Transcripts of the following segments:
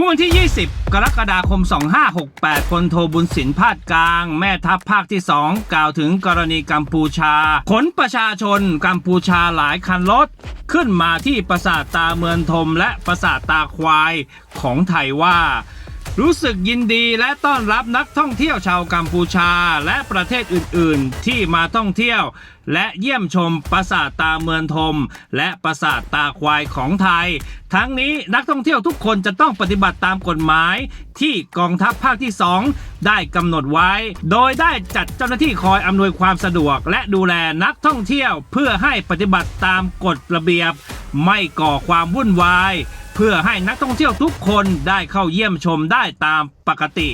เมื่อวันที่ 20 กรกฎาคม 2568พลโทบุญสินพาดกลาง แม่ทัพภาคที่ 2 กล่าวถึงกรณีกัมพูชา ขนประชาชนกัมพูชาหลายคันรถ ขึ้นมาที่ปราสาทตาเมืองทมและปราสาทตาควายของไทยว่า รู้สึกยินดีและต้อนรับนักท่องเที่ยวชาวกัมพูชาและประเทศอื่น ๆ ที่มาท่องเที่ยว และเยี่ยมชมปราสาทตาเมืองทม และปราสาทตาควายของไทย ทั้งนี้นักท่องเที่ยวทุกคนจะต้องปฏิบัติตามกฎหมาย ที่กองทัพภาคที่ 2 ได้กำหนดไว้ โดยได้จัดเจ้าหน้าที่คอยอำนวยความสะดวก และดูแลนักท่องเที่ยวเพื่อให้ปฏิบัติตามกฎระเบียบ ไม่ก่อความวุ่นวาย พื่อให้นักท่องเที่ยวทุกคนได้เข้าเยี่ยมชมได้ตามปกติ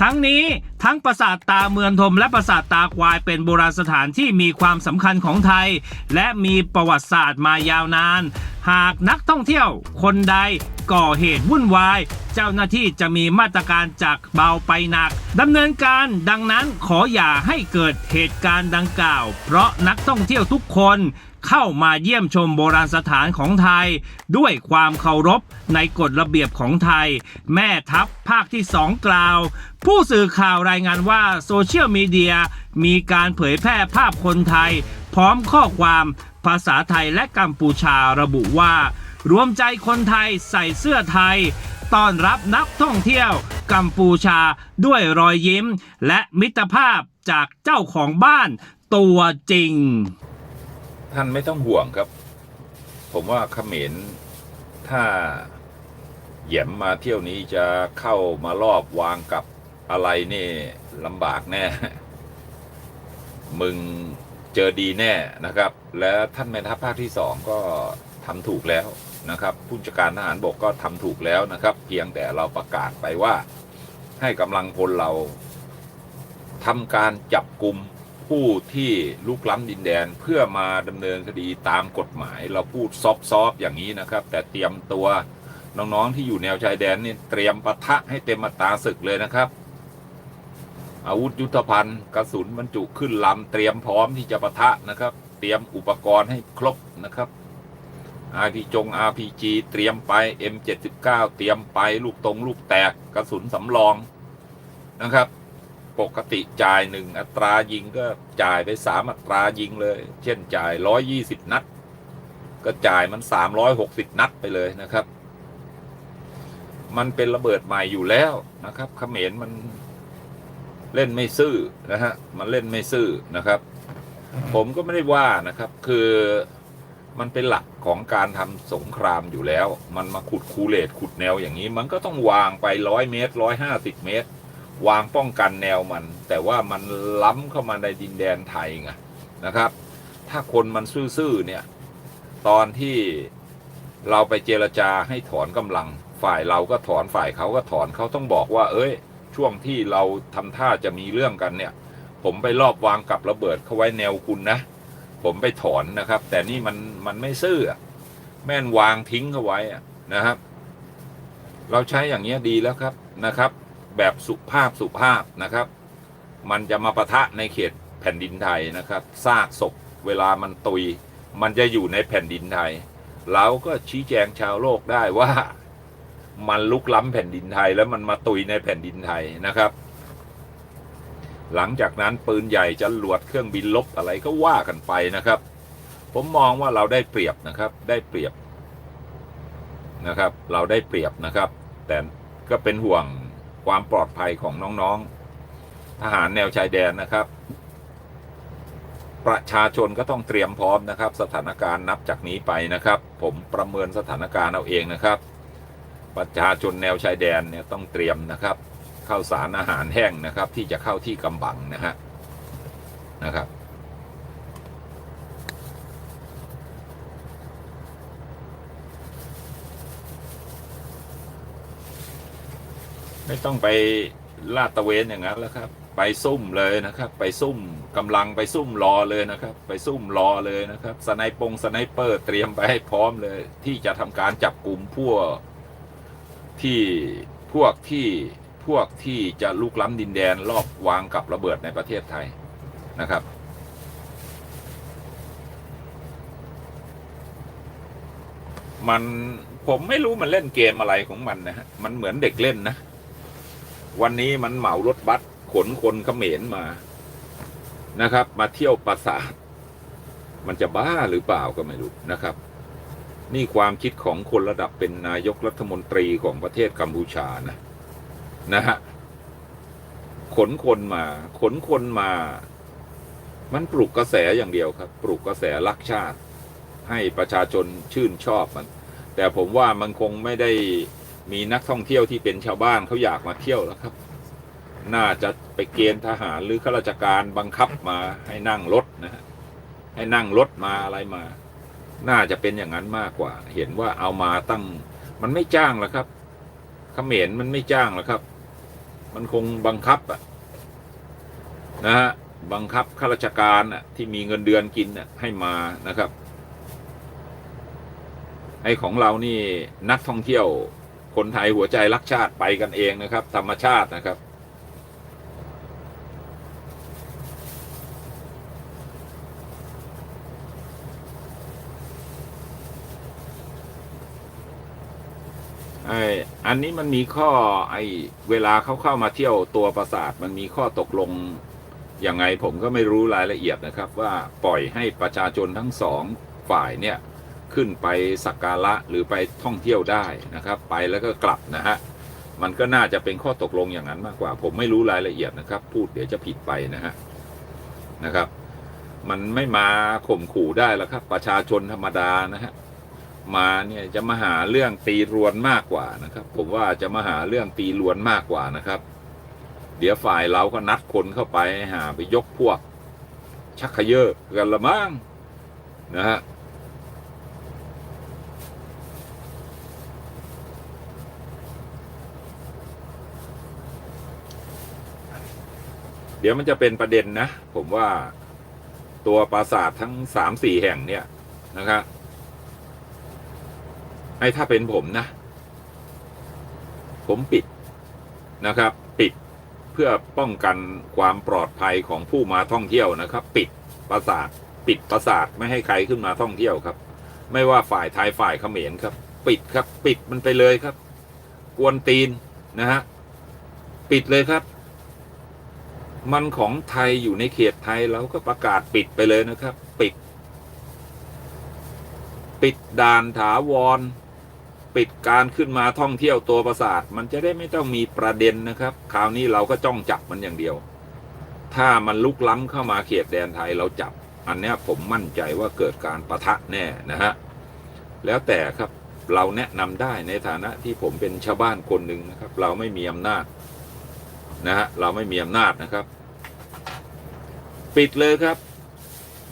ทั้งนี้ทั้งปราสาทตาเมืองทมและปราสาทตาควายเป็นโบราณสถานที่มีความสำคัญของไทย และมีประวัติศาสตร์มายาวนาน หากนักท่องเที่ยวคนใดก่อเหตุวุ่นวาย เจ้าหน้าที่จะมีมาตรการจากเบาไปหนักดำเนินการดังนั้นขออย่าให้เกิดเหตุการณ์ดังกล่าว เพราะนักท่องเที่ยวทุกคนเข้ามาเยี่ยมชมโบราณสถานของไทย ด้วยความเคารพในกฎระเบียบของไทย แม่ทัพภาคที่สองกล่าว ผู้สื่อข่าวรายงานว่าโซเชียลมีเดียมีการเผยแพร่ภาพคนไทย พร้อมข้อความภาษาไทยและกัมพูชาระบุว่า รวมใจคนไทยใส่เสื้อไทย ต้อนรับนักท่องเที่ยวกัมพูชาด้วยรอยยิ้ม และมิตรภาพจากเจ้าของบ้านตัวจริง ท่านไม่ต้องห่วงครับ ผมว่าเขมรถ้าแหยมมาเที่ยวนี้จะเข้ามารอบวางกับ อะไรนี่ลำบากแน่ มึงเจอดีแน่นะครับ และท่านแม่ทัพภาคที่สองก็ทำถูกแล้วนะครับ ผู้จัดการทหารบกก็ทำถูกแล้วนะครับ เพียงแต่เราประกาศไปว่า ให้กำลังพลเราทำการจับกลุ่มผู้ที่ลุกล้ำดินแดนเพื่อมาดำเนินคดีตามกฎหมาย เราพูดซอฟๆอย่างนี้นะครับ แต่เตรียมตัวน้อง ๆ ที่อยู่แนวชายแดนนี่เตรียมปะทะให้เต็มมาตาศึกเลยนะครับ อาวุธยุทธภัณฑ์กระสุนบรรจุขึ้นลำเตรียมพร้อมที่จะปะทะนะครับ เตรียมอุปกรณ์ให้ครบนะครับ RPG จง RPG เตรียมไป M79 เตรียมไปลูกตรงลูกแตกกระสุนสำรองนะครับ ปกติจ่ายหนึ่งอัตรายิงก็จ่ายไปสามอัตรายิงเลย เช่นจ่ายร้อยยี่สิบนัด ก็จ่ายมันสามร้อยหกสิบนัดไปเลยนะครับ มันเป็นระเบิดใหม่อยู่แล้วนะครับเขมรมัน เล่นไม่ซื่อนะฮะมันเล่นไม่ซื่อนะครับ ผมก็ไม่ได้ว่านะครับ คือมันเป็นหลักของการทำสงครามอยู่แล้ว มันมาขุดคูเลตขุดแนวอย่างนี้ มันก็ต้องวางไปร้อยเมตรร้อยห้าสิบเมตร วางป้องกันแนวมัน แต่ว่ามันล้ำเข้ามาในดินแดนไทยไงนะครับ ถ้าคนมันซื่อๆเนี่ย ตอนที่เราไปเจรจาให้ถอนกำลัง ฝ่ายเราก็ถอนฝ่ายเขาก็ถอนเขาต้องบอกว่า เอ้ย ช่วงที่เราทำท่าจะมีเรื่องกันเนี่ย ผมไปรอบวางกับระเบิดเข้าไว้แนวคุณนะ ผมไปถอนนะครับ แต่นี่มันมันไม่ซื่อแม่นวางทิ้งเข้าไว้นะครับ เราใช้อย่างเงี้ยดีแล้วครับนะครับ แบบสุภาพสุภาพนะครับ มันจะมาปะทะในเขตแผ่นดินไทยนะครับซากศพเวลามันตุย มันจะอยู่ในแผ่นดินไทย เราก็ชี้แจงชาวโลกได้ว่า มันลุกล้ำแผ่นดินไทย แล้วมันมาตุยในแผ่นดินไทยนะครับ หลังจากนั้นปืนใหญ่จะหลวดเครื่องบินลบอะไรก็ว่ากันไปนะครับ ผมมองว่าเราได้เปรียบนะครับ ได้เปรียบนะครับ เราได้เปรียบนะครับ แต่ก็เป็นห่วงความปลอดภัยของน้องๆทหารแนวชายแดนนะครับ ประชาชนก็ต้องเตรียมพร้อมนะครับ สถานการณ์นับจากนี้ไปนะครับ ผมประเมินสถานการณ์เอาเองนะครับ ประชาชนแนวชายแดนเนี่ยต้องเตรียมนะครับข้าวสารอาหารแห้งนะครับที่จะเข้าที่กำบังนะฮะนะครับ ไม่ต้องไปลาดตระเวนอย่างนั้นแล้วครับ ไปซุ่มเลยนะครับ ไปซุ่มกำลังไปซุ่มรอเลยนะครับ ไปซุ่มรอเลยนะครับสไนปงสไนเปอร์เตรียมไปให้พร้อมเลย ที่จะทำการจับกลุ่มพวก ที่พวกที่พวกที่จะลุกล้ำดินแดนรอบวางกับระเบิดในประเทศไทยนะครับ มันผมไม่รู้มันเล่นเกมอะไรของมันนะฮะมันเหมือนเด็กเล่นนะ วันนี้มันเหมารถบัสขนคนเขมรมานะครับ มาเที่ยวปราสาท มันจะบ้าหรือเปล่าก็ไม่รู้นะครับ นี่ความคิดของคนระดับเป็นนายกรัฐมนตรีของประเทศกัมพูชานะนะฮะขนคนมา ขนคนมา มันปลุกกระแสอย่างเดียวครับ ปลุกกระแสรักชาติ ให้ประชาชนชื่นชอบมัน แต่ผมว่ามันคงไม่ได้มีนักท่องเที่ยวที่เป็นชาวบ้านเขาอยากมาเที่ยวแล้วครับ น่าจะไปเกณฑ์ทหารหรือข้าราชการบังคับมาให้นั่งรถนะฮะให้นั่งรถมาอะไรมา น่าจะเป็นอย่างนั้นมากกว่า เห็นว่าเอามาตั้ง มันไม่จ้างแล้วครับเขมรมันไม่จ้างแล้วครับ มันคงบังคับอะนะฮะบังคับข้าราชการอะที่มีเงินเดือนกินอะให้มานะครับ ไอ้ของเรานี่นักท่องเที่ยวคนไทยหัวใจรักชาติไปกันเองนะครับ ธรรมชาตินะครับ อ้อันนี้มันมีข้อไอ้เวลาเขาเข้ามาเที่ยวตัวปราสาทมันมีข้อตกลงยังไงผมก็ไม่รู้รายละเอียดนะครับ ว่าปล่อยให้ประชาชนทั้งสองฝ่ายเนี่ยขึ้นไปสักการะหรือไปท่องเที่ยวได้นะครับ ไปแล้วก็กลับนะฮะมันก็น่าจะเป็นข้อตกลงอย่างนั้นมากกว่า ผมไม่รู้รายละเอียดนะครับ พูดเดี๋ยวจะผิดไปนะฮะนะครับ มันไม่มาข่มขู่ได้แล้วครับ ประชาชนธรรมดานะฮะ มาเนี่ยจะมาหาเรื่องตีรวนมากกว่านะครับ ผมว่าจะมาหาเรื่องตีรวนมากกว่านะครับ เดี๋ยวฝ่ายเราก็นัดคนเข้าไปหาไปยกพวก ชักขยเยอกันละมั้งนะฮะเดี๋ยวมันจะเป็นประเด็นนะ ผมว่าตัวปราสาททั้งสามสี่แห่งเนี่ยนะครับ ไอ้ถ้าเป็นผมนะ ผมปิดนะครับ ปิดเพื่อป้องกันความปลอดภัยของผู้มาท่องเที่ยวนะครับ ปิดปราสาทปิดปราสาทไม่ให้ใครขึ้นมาท่องเที่ยวครับ ไม่ว่าฝ่ายไทยฝ่ายเขมรครับ ปิดครับ ปิดมันไปเลยครับ กวนตีนนะฮะปิดเลยครับ มันของไทยอยู่ในเขตไทยเราก็ประกาศปิดไปเลยนะครับ ปิด ปิดด่านถาวร ปิดการขึ้นมาท่องเที่ยวตัวปราสาท มันจะได้ไม่ต้องมีประเด็นนะครับ คราวนี้เราก็จ้องจับมันอย่างเดียว ถ้ามันลุกล้ำเข้ามาเขตแดนไทยเราจับ อันนี้ผมมั่นใจว่าเกิดการประทะแน่นะฮะแล้วแต่ครับเราแนะนำได้ในฐานะที่ผมเป็นชาวบ้านคนหนึ่งนะครับ เราไม่มีอำนาจนะฮะเราไม่มีอำนาจนะครับ ปิดเลยครับ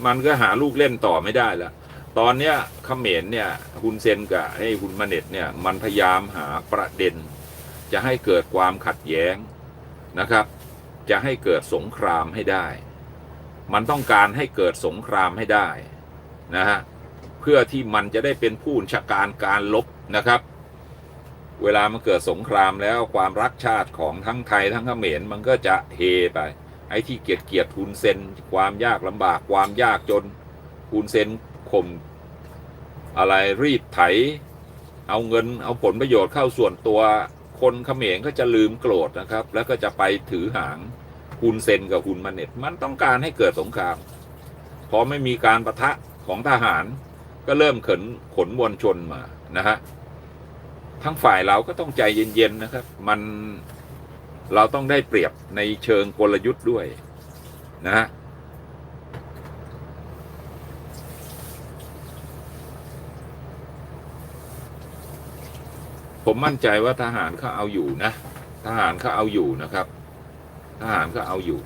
มันก็หาลูกเล่นต่อไม่ได้แล้ว ตอนเนี้ยเขมรเนี่ยฮุนเซนกับให้ฮุนมาเน็ตเนี่ยมันพยายามหาประเด็น จะให้เกิดความขัดแย้งนะครับ จะให้เกิดสงครามให้ได้ มันต้องการให้เกิดสงครามให้ได้นะฮะเพื่อที่มันจะได้เป็นผู้ัญชาการการลบนะครับ เวลามันเกิดสงครามแล้วความรักชาติของทั้งไทยทั้งเขมรมันก็จะเฮไป ไอ้ที่เกียดเกียดฮุนเซนความยากลำบากความยากจนฮุนเซน ข่มอะไรรีดไถ เอาเงินเอาผลประโยชน์เข้าส่วนตัวคนเขมรก็จะลืมโกรธนะครับ แล้วก็จะไปถือหางฮุนเซนกับฮุนมาเน็ตมันต้องการให้เกิดสงครามพอไม่มีการประทะของทหารก็เริ่มขนขนมวลชนมานะฮะทั้งฝ่ายเราก็ต้องใจเย็นๆนะครับ มันเราต้องได้เปรียบในเชิงกลยุทธ์ด้วยนะฮะ ผมมั่นใจว่าทหารเขาเอาอยู่นะ ทหารเขาเอาอยู่นะครับ ทหารเขาเอาอยู่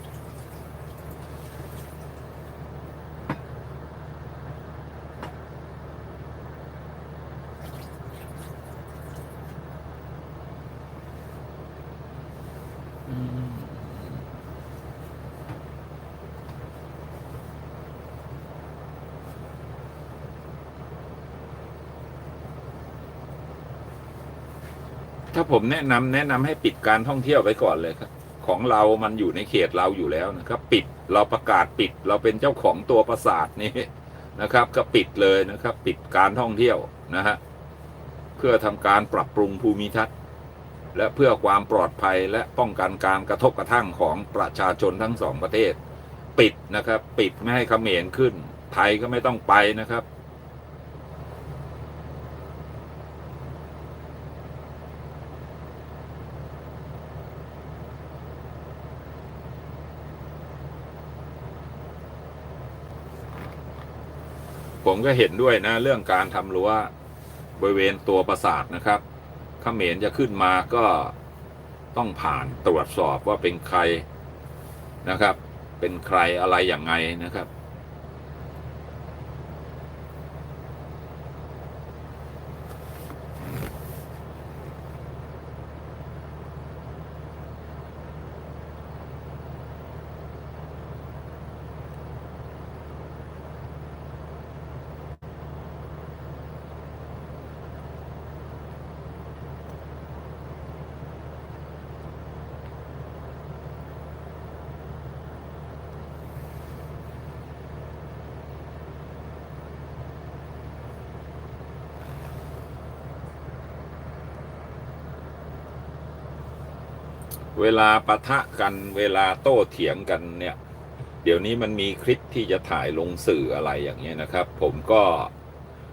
ผมแนะนำแนะนำให้ปิดการท่องเที่ยวไปก่อนเลยครับ ของเรามันอยู่ในเขตเราอยู่แล้วนะครับ ปิดเราประกาศปิดเราเป็นเจ้าของตัวปราสาทนี้นะครับ ก็ปิดเลยนะครับ ปิดการท่องเที่ยวนะฮะเพื่อทำการปรับปรุงภูมิทัศน์ และเพื่อความปลอดภัยและป้องกันการกระทบกระทั่งของประชาชนทั้งสองประเทศ ปิดนะครับ ปิดไม่ให้เขมรขึ้น ไทยก็ไม่ต้องไปนะครับ ผมก็เห็นด้วยนะ เรื่องการทำรั้วบริเวณตัวปราสาทนะครับเขมรจะขึ้นมาก็ต้องผ่านตรวจสอบว่าเป็นใครนะครับ เป็นใครอะไรอย่างไงนะครับ เวลาปะทะกันเวลาโต้เถียงกันเนี่ย เดี๋ยวนี้มันมีคลิปที่จะถ่ายลงสื่ออะไรอย่างเงี้ยนะครับ ผมก็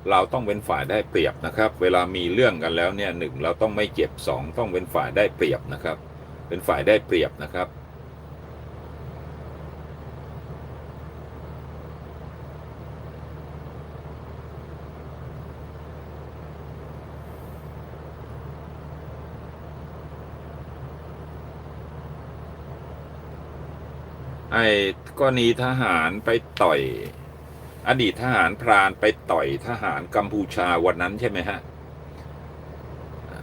เราต้องเป็นฝ่ายได้เปรียบนะครับ เวลามีเรื่องกันแล้วเนี่ยหนึ่งเราต้องไม่เจ็บสองต้องเป็นฝ่ายได้เปรียบนะครับ เป็นฝ่ายได้เปรียบนะครับ กรณีทหารไปต่อย อดีตทหารพรานไปต่อยทหารกัมพูชาวันนั้นใช่ไหมฮะ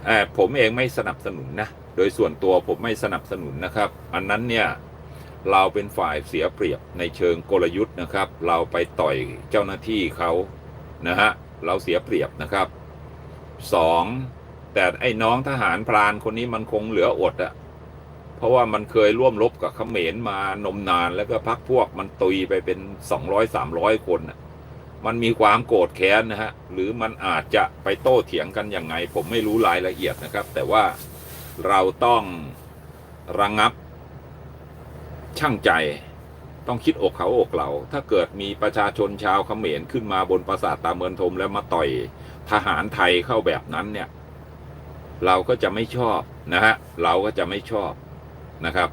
เอ่อผมเองไม่สนับสนุนนะ โดยส่วนตัวผมไม่สนับสนุนนะครับ อันนั้นเนี่ยเราเป็นฝ่ายเสียเปรียบในเชิงกลยุทธ์นะครับ เราไปต่อยเจ้าหน้าที่เขานะฮะเราเสียเปรียบนะครับสองแต่ไอ้น้องทหารพรานคนนี้มันคงเหลืออดอะ ราะว่ามันเคยร่วมรบกับเขมรมานมนาน แล้วก็พักพวกมันตุยไปเป็นสองร้อยสามร้อยคนน่ะมันมีความโกรธแค้นนะฮะ หรือมันอาจจะไปโต้เถียงกันยังไง ผมไม่รู้รายละเอียดนะครับ แต่ว่าเราต้องระงับช่างใจต้องคิดอกเขาอกเรา ถ้าเกิดมีประชาชนชาวเขมรขึ้นมาบนปราสาทตาเมือนทมแล้วมาต่อยทหารไทยเข้าแบบนั้นเนี่ย เราก็จะไม่ชอบนะฮะ เราก็จะไม่ชอบ นะครับ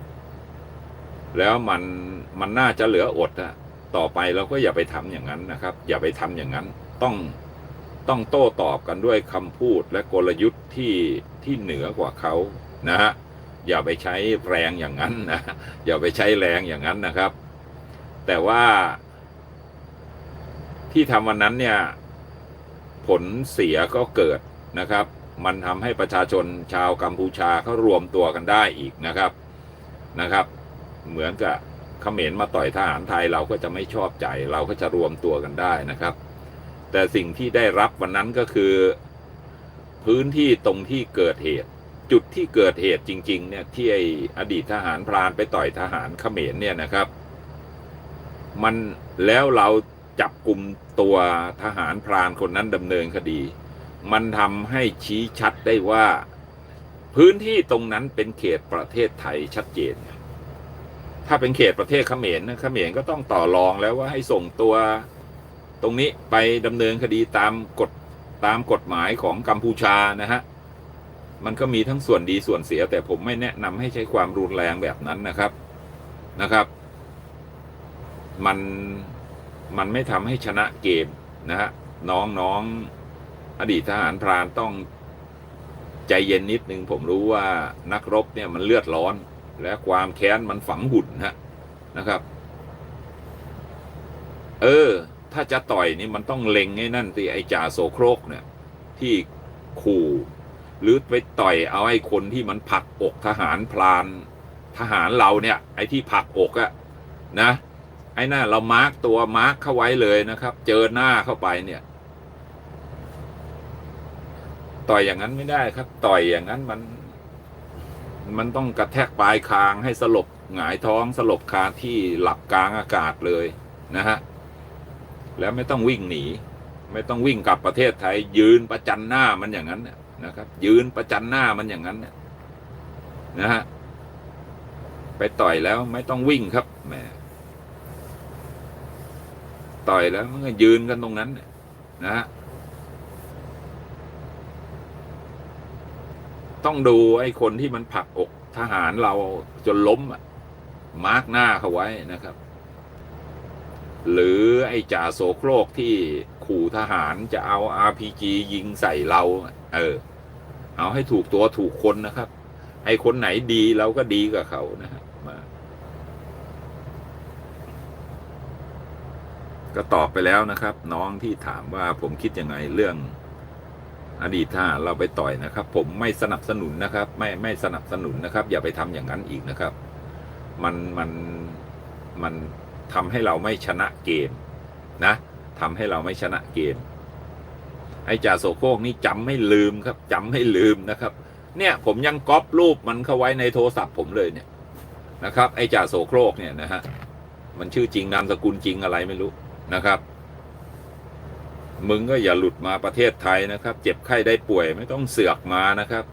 แล้วมันมันน่าจะเหลืออดอะต่อไปเราก็อย่าไปทำอย่างนั้นนะครับ อย่าไปทำอย่างนั้นต้องต้องโต้ตอบกันด้วยคำพูดและกลยุทธ์ที่ที่เหนือกว่าเขานะฮะอย่าไปใช้แรงอย่างนั้นนะอย่าไปใช้แรงอย่างนั้นนะครับ แต่ว่าที่ทำวันนั้นเนี่ยผลเสียก็เกิดนะครับ มันทำให้ประชาชนชาวกัมพูชาเขารวมตัวกันได้อีกนะครับ นะครับ เหมือนกับเขมรมาต่อยทหารไทยเราก็จะไม่ชอบใจ เราก็จะรวมตัวกันได้นะครับ แต่สิ่งที่ได้รับวันนั้นก็คือพื้นที่ตรงที่เกิดเหตุ จุดที่เกิดเหตุจริง ๆ เนี่ยที่ไออดีตทหารพรานไปต่อยทหารเขมรเนี่ยนะครับ มันแล้วเราจับกลุ่มตัวทหารพรานคนนั้นดำเนินคดี มันทำให้ชี้ชัดได้ว่า พื้นที่ตรงนั้นเป็นเขตประเทศไทยชัดเจน ถ้าเป็นเขตประเทศเขมรนะเขมรก็ต้องต่อรองแล้วว่าให้ส่งตัวตรงนี้ไปดำเนินคดีตามกฎตามกฎหมายของกัมพูชานะฮะ มันก็มีทั้งส่วนดีส่วนเสีย แต่ผมไม่แนะนำให้ใช้ความรุนแรงแบบนั้นนะครับนะครับ มันมันไม่ทำให้ชนะเกมนะฮะน้องน้องอดีตทหารพรานต้อง ใจเย็นนิดนึงผมรู้ว่านักรบเนี่ยมันเลือดร้อน และความแค้นมันฝังหุ่นฮะนะครับ เออ ถ้าจะต่อยนี่มันต้องเล็งไอ้นั่นสิไอ้จ่าโสโครกเนี่ย ที่ขู่หรือไปต่อยเอาไอ้คนที่มันผักอกทหารพราน ทหารเราเนี่ย ไอ้ที่ผักอกอะนะ ไอ้น่าเรามาร์กตัวมาร์กเข้าไว้เลยนะครับ เจอหน้าเข้าไปเนี่ย ต่อยอย่างนั้นไม่ได้ครับ ต่อยอย่างนั้นมัน มันต้องกระแทกปลายคางให้สลบหงายท้องสลบคาที่หลับกลางอากาศเลยนะฮะแล้วไม่ต้องวิ่งหนี ไม่ต้องวิ่งกลับประเทศไทย ยืนประจันหน้ามันอย่างนั้นนะครับ ยืนประจันหน้ามันอย่างนั้นนะฮะไปต่อยแล้วไม่ต้องวิ่งครับแหมต่อยแล้วมันก็ยืนกันตรงนั้นนะฮะ ต้องดูไอ้คนที่มันผลักอกทหารเราจนล้มมาร์กหน้าเขาไว้นะครับ หรือไอ้จ่าโสโครกที่ขู่ทหารจะเอา RPG ยิงใส่เรา เออ เอาให้ถูกตัวถูกคนนะครับ ไอ้คนไหนดีเราก็ดีกับเขานะฮะมาก็ตอบไปแล้วนะครับ น้องที่ถามว่าผมคิดยังไงเรื่อง อดีตทหารเราไปต่อยนะครับ ผมไม่สนับสนุนนะครับ ไม่ไม่สนับสนุนนะครับ อย่าไปทำอย่างนั้นอีกนะครับ มันมันมันทำให้เราไม่ชนะเกมนะทำให้เราไม่ชนะเกมไอ้จ่าโสโครกนี่จำไม่ลืมครับจำไม่ลืมนะครับ เนี่ยผมยังก๊อปรูปมันเข้าไว้ในโทรศัพท์ผมเลยเนี่ยนะครับ ไอ้จ่าโสโครกเนี่ยนะฮะมันชื่อจริงนามสกุลจริงอะไรไม่รู้นะครับ มึงก็อย่าหลุดมาประเทศไทยนะครับ เจ็บไข้ได้ป่วยไม่ต้องเสือกมานะครับ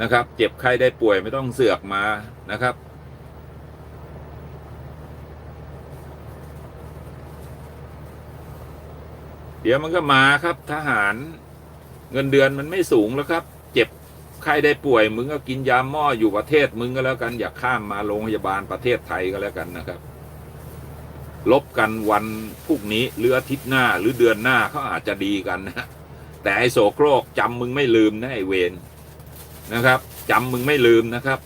นะครับ เจ็บไข้ได้ป่วยไม่ต้องเสือกมานะครับเดี๋ยวมันก็มาครับทหารเงินเดือนมันไม่สูงแล้วครับ เจ็บไข้ได้ป่วยมึงก็กินยาหม้ออยู่ประเทศมึงก็แล้วกันอย่าข้ามมาโรงพยาบาลประเทศไทยก็แล้วกันนะครับ ลบกันวันพรุ่งนี้หรืออาทิตย์หน้าหรือเดือนหน้าเขาอาจจะดีกันนะแต่ไอ้โสโครกจำมึงไม่ลืมนะไอ้เวนนะครับจำมึงไม่ลืมนะครับ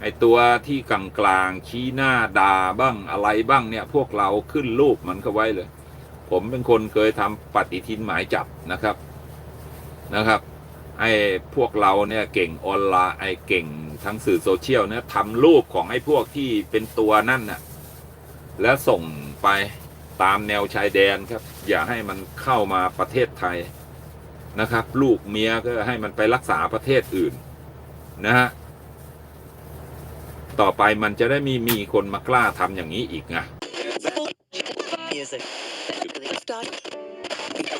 ไอ้ตัวที่กลางกลางๆชี้หน้าด่าบ้างอะไรบ้างเนี่ย พวกเราขึ้นรูปมันเข้าไว้เลย ผมเป็นคนเคยทำปฏิทินหมายจับนะครับนะครับไอ้พวกเราเนี่ยเก่งออนไลน์ไอ้เก่งทั้งสื่อโซเชียลเนี่ยทำรูปของไอ้พวกที่เป็นตัวนั่นน่ะ และส่งไปตามแนวชายแดนครับ อย่าให้มันเข้ามาประเทศไทยนะครับ ลูกเมียก็ให้มันไปรักษาประเทศอื่นนะฮะต่อไปมันจะได้มีมีคนมากล้าทำอย่างนี้อีกไง